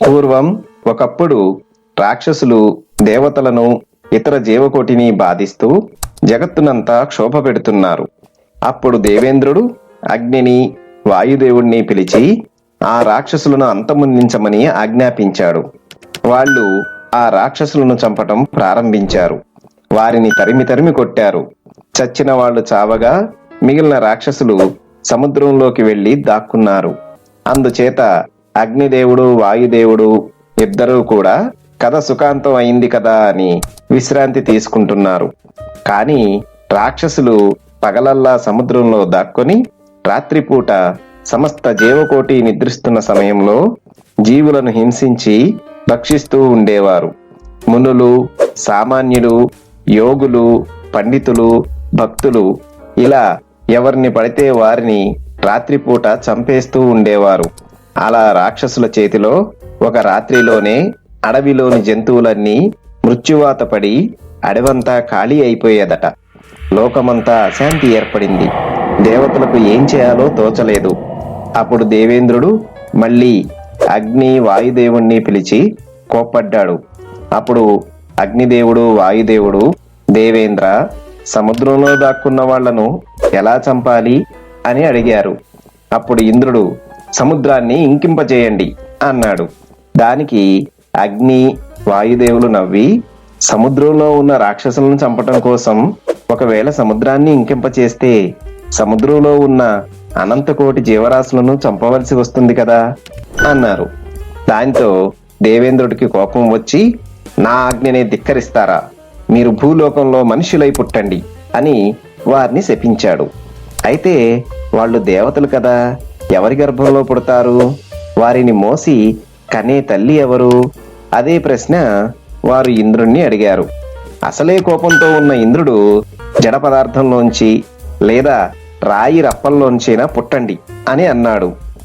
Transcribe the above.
పూర్వం ఒకప్పుడు రాక్షసులు దేవతలను ఇతర జీవకోటిని బాధిస్తూ జగత్తునంతా క్షోభ పెడుతున్నారు. అప్పుడు దేవేంద్రుడు అగ్నిని వాయుదేవుణ్ణి పిలిచి ఆ రాక్షసులను అంతమొందించమని ఆజ్ఞాపించాడు. వాళ్ళు ఆ రాక్షసులను చంపటం ప్రారంభించారు. వారిని తరిమి తరిమి కొట్టారు. చచ్చిన వాళ్ళు చావగా మిగిలిన రాక్షసులు సముద్రంలోకి వెళ్ళి దాక్కున్నారు. అందుచేత అగ్నిదేవుడు వాయుదేవుడు ఇద్దరూ కూడా కథ సుఖాంతం అయింది కదా అని విశ్రాంతి తీసుకుంటున్నారు. కానీ రాక్షసులు పగలల్లా సముద్రంలో దాక్కొని రాత్రిపూట సమస్త జీవకోటి నిద్రిస్తున్న సమయంలో జీవులను హింసించి భక్షిస్తూ ఉండేవారు. మునులు సామాన్యులు యోగులు పండితులు భక్తులు ఇలా ఎవరిని పడితే వారిని రాత్రిపూట చంపేస్తూ ఉండేవారు. అలా రాక్షసుల చేతిలో ఒక రాత్రిలోనే అడవిలోని జంతువులన్నీ మృత్యువాత పడి అడవంతా ఖాళీ అయిపోయేదట. లోకమంతా అశాంతి ఏర్పడింది. దేవతలకు ఏం చేయాలో తోచలేదు. అప్పుడు దేవేంద్రుడు మళ్ళీ అగ్ని వాయుదేవుణ్ణి పిలిచి కోప్పడ్డాడు. అప్పుడు అగ్నిదేవుడు వాయుదేవుడు దేవేంద్ర సముద్రంలో దాక్కున్న వాళ్ళను ఎలా చంపాలి అని అడిగారు. అప్పుడు ఇంద్రుడు సముద్రాన్ని ఇంకింపజేయండి అన్నాడు. దానికి అగ్ని వాయుదేవులు నవ్వి సముద్రంలో ఉన్న రాక్షసులను చంపటం కోసం ఒకవేళ సముద్రాన్ని ఇంకింపచేస్తే సముద్రంలో ఉన్న అనంతకోటి జీవరాశులను చంపవలసి వస్తుంది కదా అన్నారు. దాంతో దేవేంద్రుడికి కోపం వచ్చి నా ఆజ్ఞనే ధిక్కరిస్తారా? మీరు భూలోకంలో మనుషులై పుట్టండి అని వారిని శపించాడు. అయితే వాళ్ళు దేవతలు కదా ఎవరి గర్భంలో పుడతారు? వారిని మోసి కనే తల్లి ఎవరు? అదే ప్రశ్న వారు ఇంద్రుణ్ణి అడిగారు. అసలే కోపంతో ఉన్న ఇంద్రుడు జడ పదార్థంలోంచి లేదా రాయి రప్పల్లోంచైనా పుట్టండి అని అన్నాడు.